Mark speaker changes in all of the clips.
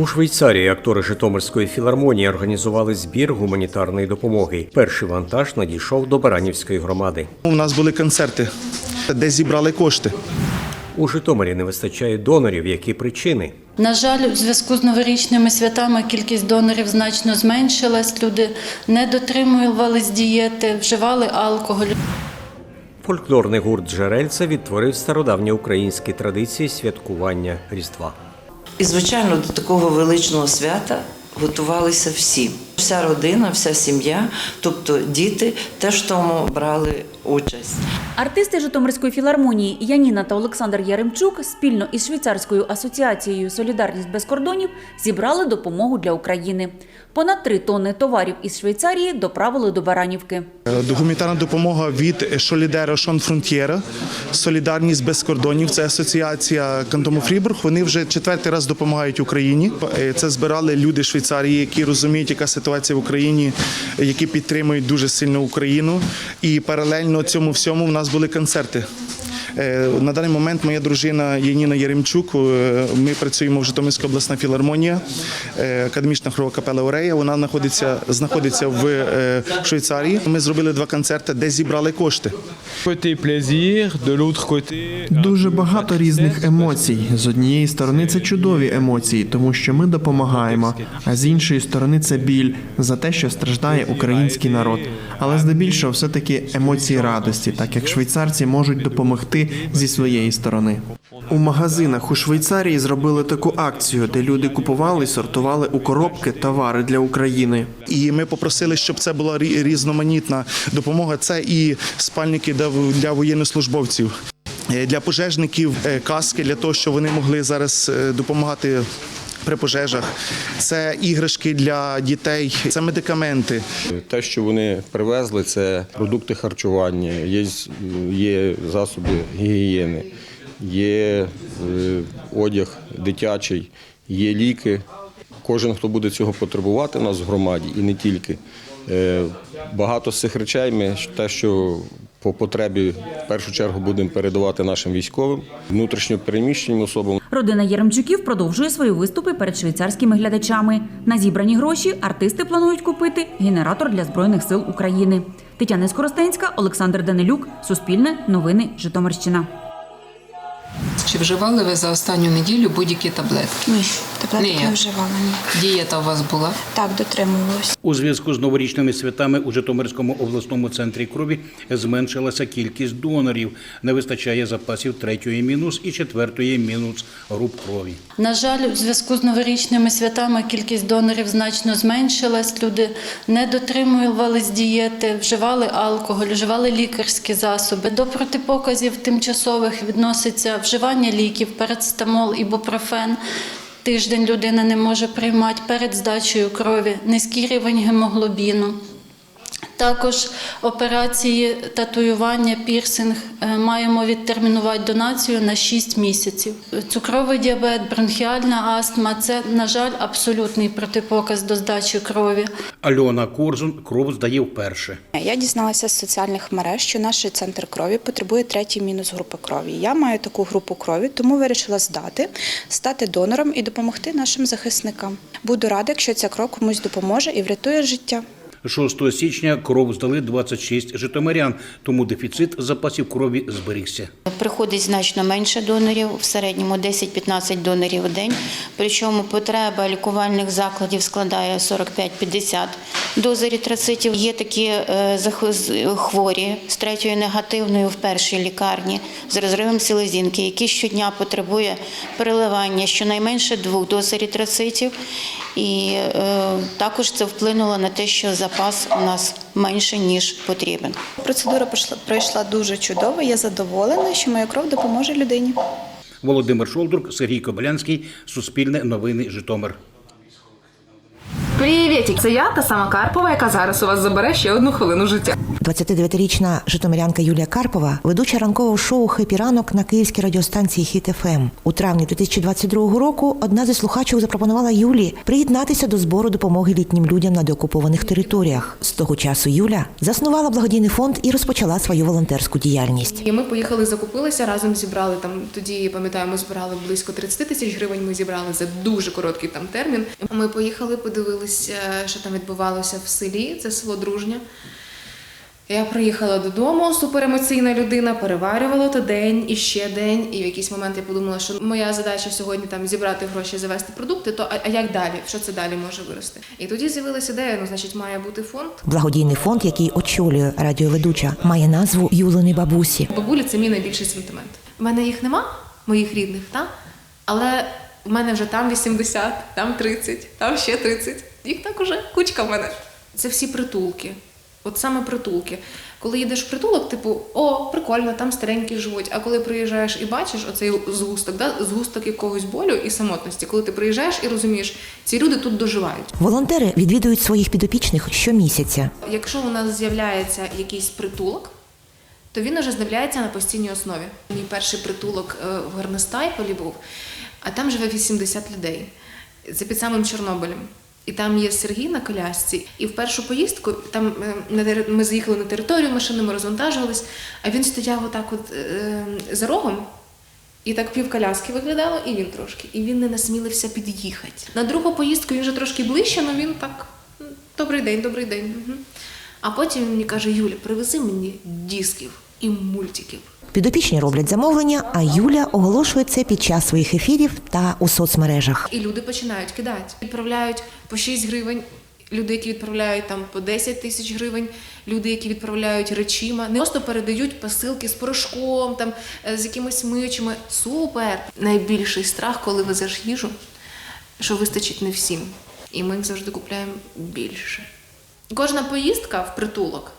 Speaker 1: У Швейцарії актори Житомирської філармонії організували збір гуманітарної допомоги. Перший вантаж надійшов до Баранівської громади.
Speaker 2: У нас були концерти, де зібрали кошти.
Speaker 1: У Житомирі не вистачає донорів. Які причини?
Speaker 3: На жаль, у зв'язку з новорічними святами кількість донорів значно зменшилась. Люди не дотримувались дієти, вживали алкоголь.
Speaker 1: Фольклорний гурт Джерельце відтворив стародавні українські традиції святкування Різдва.
Speaker 4: І, звичайно, до такого величного свята готувалися всі. Вся родина, вся сім'я, тобто діти теж в тому брали участь.
Speaker 5: Артисти Житомирської філармонії Яніна та Олександр Яремчук спільно із швейцарською асоціацією Солідарність без кордонів зібрали допомогу для України. Понад три тонни товарів із Швейцарії доправили до Баранівки.
Speaker 2: Е, Гуманітарна допомога від Шолідера Шон Фронтєра, Солідарність без кордонів. Це асоціація Кантому Фрібург. Вони вже четвертий раз допомагають Україні. Е, Це збирали люди Швейцарії, які розуміють, яка ситуація в Україні, які підтримують дуже сильно Україну. І паралельно цьому всьому в нас були концерти. Е, На даний момент моя дружина Яніна Яремчук. е, Ми працюємо в Житомирська обласна філармонія, е, академічна хорова капела Орея. Вона знаходиться, знаходиться в Швейцарії. Ми зробили два концерти, де зібрали кошти.
Speaker 6: Дуже багато різних емоцій. З однієї сторони це чудові емоції, тому що ми допомагаємо. А з іншої сторони це біль за те, що страждає український народ. Але здебільшого все таки емоції радості, так як швейцарці можуть допомогти зі своєї сторони. У магазинах у Швейцарії зробили таку акцію, де люди купували і сортували у коробки товари для України.
Speaker 2: І ми попросили, щоб це була різноманітна допомога. Це і спальники для- воєннослужбовців. е, Для пожежників е, каски для того, щоб вони могли зараз е, допомагати при пожежах. Це іграшки для дітей, це медикаменти.
Speaker 7: Те, що вони привезли, це продукти харчування, є, є засоби гігієни, є е, одяг дитячий, є ліки. Кожен, хто буде цього потребувати у нас в громаді, і не тільки. Е, Багато з цих речей ми те, що по потребі в першу чергу будемо передавати нашим військовим, внутрішньо переміщеним особам.
Speaker 5: Родина Яремчуків продовжує свої виступи перед швейцарськими глядачами. На зібрані гроші артисти планують купити генератор для збройних сил України. Тетяна Скоростенська, Олександр Данилюк, Суспільне, Новини, Житомирщина.
Speaker 8: Чи вживали ви за останню неділю будь-які таблетки?
Speaker 9: Ні, таблеток
Speaker 8: Ні.
Speaker 9: не вживала. Ні.
Speaker 8: Дієта у вас була?
Speaker 9: Так, дотримувалась.
Speaker 10: У зв'язку з новорічними святами у Житомирському обласному центрі крові зменшилася кількість донорів. Не вистачає запасів третьої мінус і четвертої мінус груп крові.
Speaker 3: На жаль, у зв'язку з новорічними святами кількість донорів значно зменшилась. Люди не дотримувались дієти, вживали алкоголь, вживали лікарські засоби. До протипоказів тимчасових відноситься вживання ліків, парацетамол, ібупрофен. Тиждень людина не може приймати перед здачею крові, низький рівень гемоглобіну. Також операції татуювання, пірсинг е, маємо відтермінувати донацію на 6 місяців. Цукровий діабет, бронхіальна астма це, на жаль, абсолютний протипоказ до здачі крові.
Speaker 10: Альона Корзун кров здає вперше.
Speaker 9: Я дізналася з соціальних мереж, що наш центр крові потребує третій мінус групи крові. Я маю таку групу крові, тому вирішила здати, стати донором і допомогти нашим захисникам. Буду рада, якщо ця кров комусь допоможе і врятує життя.
Speaker 10: 6 січня кров здали 26 житомирян, тому дефіцит запасів крові зберігся.
Speaker 11: Приходить значно менше донорів, в середньому 10-15 донорів у день. Причому потреба лікувальних закладів складає 45-50 доз еритроцитів. Є такі е, хворі з третьою негативною в першій лікарні з розривом селезінки, які щодня потребує переливання щонайменше двох доз еритроцитів. І е, також це вплинуло на те, що запас у нас менше ніж потрібен.
Speaker 9: Процедура пройшла, пройшла дуже чудово. Я задоволена, що моя кров допоможе людині.
Speaker 10: Володимир Шолдрук, Сергій Кобилянський, Суспільне новини Житомир.
Speaker 12: Привіт! це я та сама Карпова, яка зараз у вас забере ще одну хвилину життя. 29-річна житомирянка Юлія Карпова, ведуча ранкового шоу «Хепі ранок» на київській радіостанції Хіт ФМ. У травні 2022 року одна зі слухачок запропонувала Юлі приєднатися до збору допомоги літнім людям на деокупованих територіях. З того часу Юля заснувала благодійний фонд і розпочала свою волонтерську діяльність.
Speaker 13: І ми поїхали, закупилися разом. Зібрали там. Тоді пам'ятаю, ми збирали близько 30 тисяч гривень. Ми зібрали за дуже короткий там термін. Ми поїхали, подивилися, що там відбувалося в селі. Це село Дружня. Я приїхала додому, суперемоційна людина, переварювала то день і ще день. І в якийсь момент я подумала, що моя задача сьогодні там зібрати гроші, завести продукти. То а, як далі? Що це далі може вирости? І тоді з'явилася ідея. Ну, значить, має бути фонд.
Speaker 12: Благодійний фонд, який очолює радіоведуча, має назву Юлини бабусі.
Speaker 13: Бабулі це мій найбільший сентимент. У мене їх нема, моїх рідних, та? але в мене вже там 80, там 30, там ще 30. Їх так уже кучка в мене. Це всі притулки. От саме притулки. Коли їдеш в притулок, типу, о, прикольно, там старенькі живуть. А коли приїжджаєш і бачиш оцей згусток, да, згусток якогось болю і самотності, коли ти приїжджаєш і розумієш, ці люди тут доживають.
Speaker 12: Волонтери відвідують своїх підопічних щомісяця.
Speaker 13: Якщо у нас з'являється якийсь притулок, то він уже з'являється на постійній основі. Мій перший притулок е, в Горностайполі був, а там живе 80 людей. Це під самим Чорнобилем. І там є Сергій на колясці. І в першу поїздку там е, ми заїхали на територію, машинами розвантажувались, а він стояв отак от е, за рогом. І так пів коляски виглядало, і він трошки. І він не насмілився під'їхати. На другу поїздку він вже трошки ближче, але він так. Добрий день, добрий день. Мгм. А потім він мені каже: Юля, привези мені дисків і мультиків.
Speaker 12: Підопічні роблять замовлення, а Юля оголошує це під час своїх ефірів та у соцмережах.
Speaker 13: І люди починають кидати. Відправляють по 6 гривень. Люди, які відправляють там по 10 тисяч гривень, люди, які відправляють речима, не просто передають посилки з порошком, там е, з якимись мичами. Супер! Найбільший страх, коли везеш їжу, що вистачить не всім. І ми завжди купляємо більше. Кожна поїздка в притулок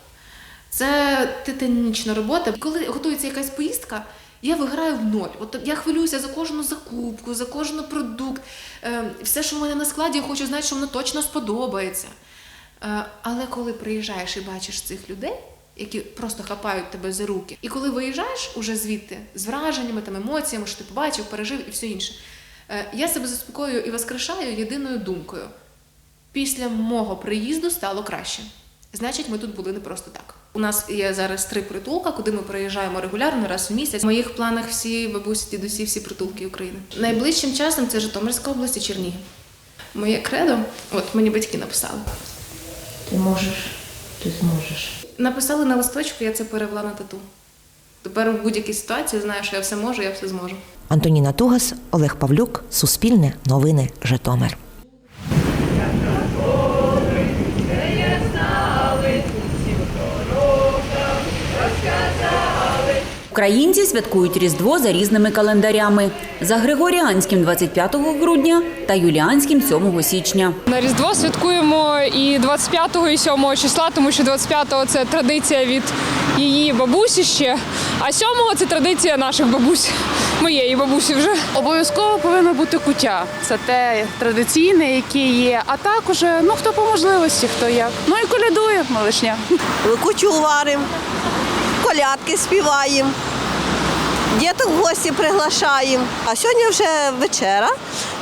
Speaker 13: це титанічна робота. Коли готується якась поїздка, я виграю в ноль. От я хвилююся за кожну закупку, за кожен продукт. Е, Все, що в мене на складі, я хочу знати, що воно точно сподобається. Е, Але коли приїжджаєш і бачиш цих людей, які просто хапають тебе за руки, і коли виїжджаєш уже звідти з враженнями, там емоціями, що ти побачив, пережив і все інше, е, я себе заспокоюю і воскрешаю єдиною думкою. Після мого приїзду стало краще. Значить, ми тут були не просто так. У нас є зараз три притулка, куди ми приїжджаємо регулярно раз в місяць. В моїх планах всі бабусі, дідусі, всі притулки України. Найближчим часом це Житомирська область і Чернігів. Моє кредо, от мені батьки написали.
Speaker 12: Ти можеш, ти зможеш.
Speaker 13: Написали на листочку, я це перевела на тату. Тепер в будь-якій ситуації знаю, що я все можу, я все зможу.
Speaker 12: Антоніна Тугас, Олег Павлюк, Суспільне, Новини, Житомир.
Speaker 5: Українці святкують Різдво за різними календарями: за Григоріанським 25 грудня та Юліанським 7 січня.
Speaker 14: На Різдво святкуємо і 25-го, і 7 числа, тому що 25-го – це традиція від її бабусі ще, а 7-го – це традиція наших бабусь, моєї бабусі вже.
Speaker 15: Обов'язково повинно бути куття. Це те традиційне, яке є. А також ну хто по можливості, хто як. Ну і колядує малишня.
Speaker 16: Кучу варимо, колядки співаємо, діток в гості приглашаємо. А сьогодні вже вечера,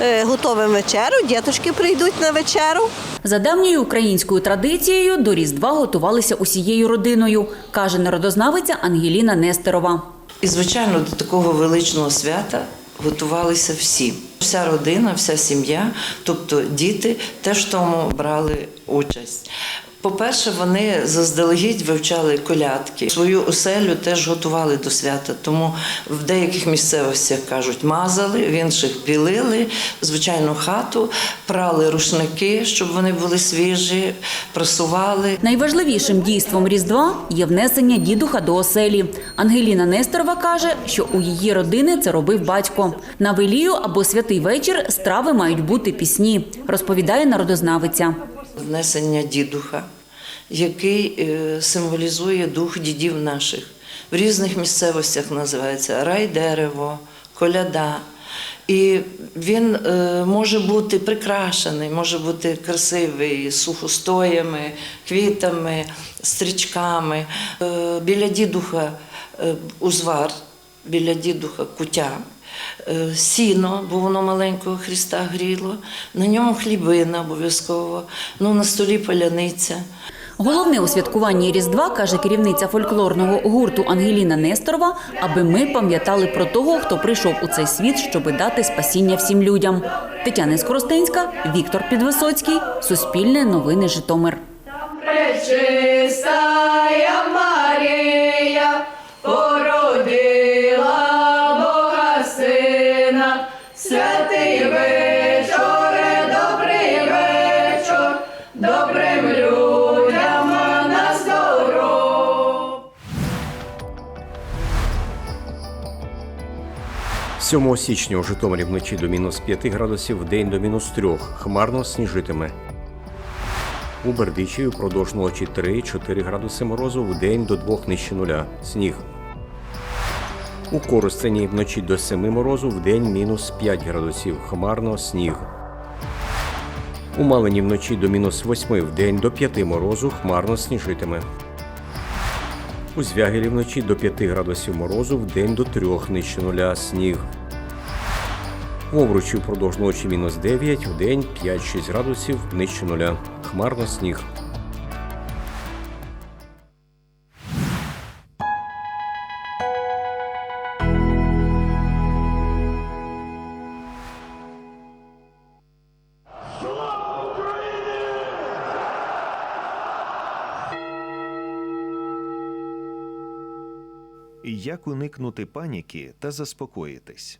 Speaker 16: е, готовимо вечеру, діточки прийдуть на вечеру.
Speaker 5: За давньою українською традицією до Різдва готувалися усією родиною, каже народознавиця Ангеліна Нестерова.
Speaker 4: І, звичайно, до такого величного свята готувалися всі. Вся родина, вся сім'я, тобто діти теж в тому брали участь. По-перше, вони заздалегідь вивчали колядки. Свою оселю теж готували до свята. Тому в деяких місцевостях кажуть, мазали, в інших білили, звичайно, хату, прали рушники, щоб вони були свіжі, прасували.
Speaker 5: Найважливішим дійством Різдва є внесення дідуха до оселі. Ангеліна Несторова каже, що у її родини це робив батько. На велію або святий вечір страви мають бути пісні, розповідає народознавиця.
Speaker 4: Внесення дідуха, який е, символізує дух дідів наших. В різних місцевостях називається рай дерево, коляда. І він е, може бути прикрашений, може бути красивий сухостоями, квітами, стрічками. Е, біля дідуха узвар, біля дідуха кутя. Е, Сіно, бо воно маленького Христа гріло, на ньому хлібина обов'язково, ну на столі паляниця.
Speaker 5: Головне у святкуванні Різдва, каже керівниця фольклорного гурту Ангеліна Несторова, аби ми пам'ятали про того, хто прийшов у цей світ, щоби дати спасіння всім людям. Тетяна Скоростенська, Віктор Підвисоцький, Суспільне новини Житомир.
Speaker 1: 7 січня у Житомирі вночі до мінус 5 градусів, вдень до мінус 3. Хмарно сніжитиме. У Бердичеві впродовж ночі 3-4 градуси морозу, вдень до 2 нижче нуля. Сніг. У Коростені вночі до 7 морозу, вдень мінус 5 градусів. Хмарно сніг. У Малині вночі до мінус 8, вдень до 5 морозу, хмарно сніжитиме. У Звягелі вночі до 5 градусів морозу, вдень до 3 нижче нуля сніг. В Овручі впродовж ночі мінус 9, вдень 5-6 градусів нижче нуля. Хмарно сніг.
Speaker 17: Як уникнути паніки та заспокоїтись?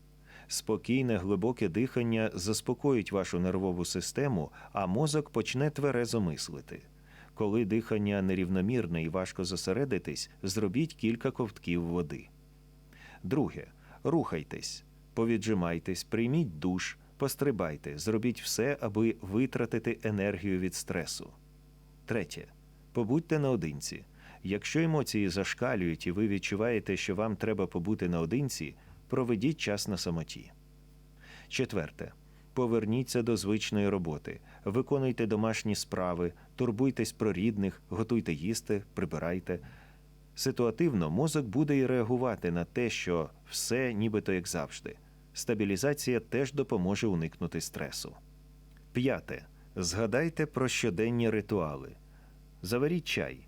Speaker 17: Спокійне глибоке дихання заспокоїть вашу нервову систему, а мозок почне тверезо мислити. Коли дихання нерівномірне і важко зосередитись, зробіть кілька ковтків води. Друге. Рухайтесь, повіджимайтесь, прийміть душ, пострибайте, зробіть все, аби витратити енергію від стресу. Третє. Побудьте наодинці. Якщо емоції зашкалюють і ви відчуваєте, що вам треба побути наодинці, проведіть час на самоті. Четверте. Поверніться до звичної роботи, виконуйте домашні справи, турбуйтесь про рідних, готуйте їсти, прибирайте. Ситуативно мозок буде і реагувати на те, що все нібито як завжди. Стабілізація теж допоможе уникнути стресу. П'яте. Згадайте про щоденні ритуали. Заваріть чай,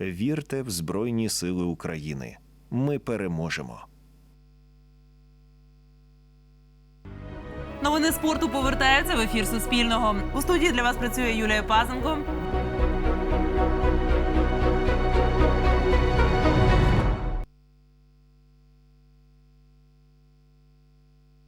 Speaker 17: Вірте в Збройні Сили України. Ми переможемо.
Speaker 18: Новини спорту повертаються в ефір Суспільного. У студії для вас працює Юлія Пазенко.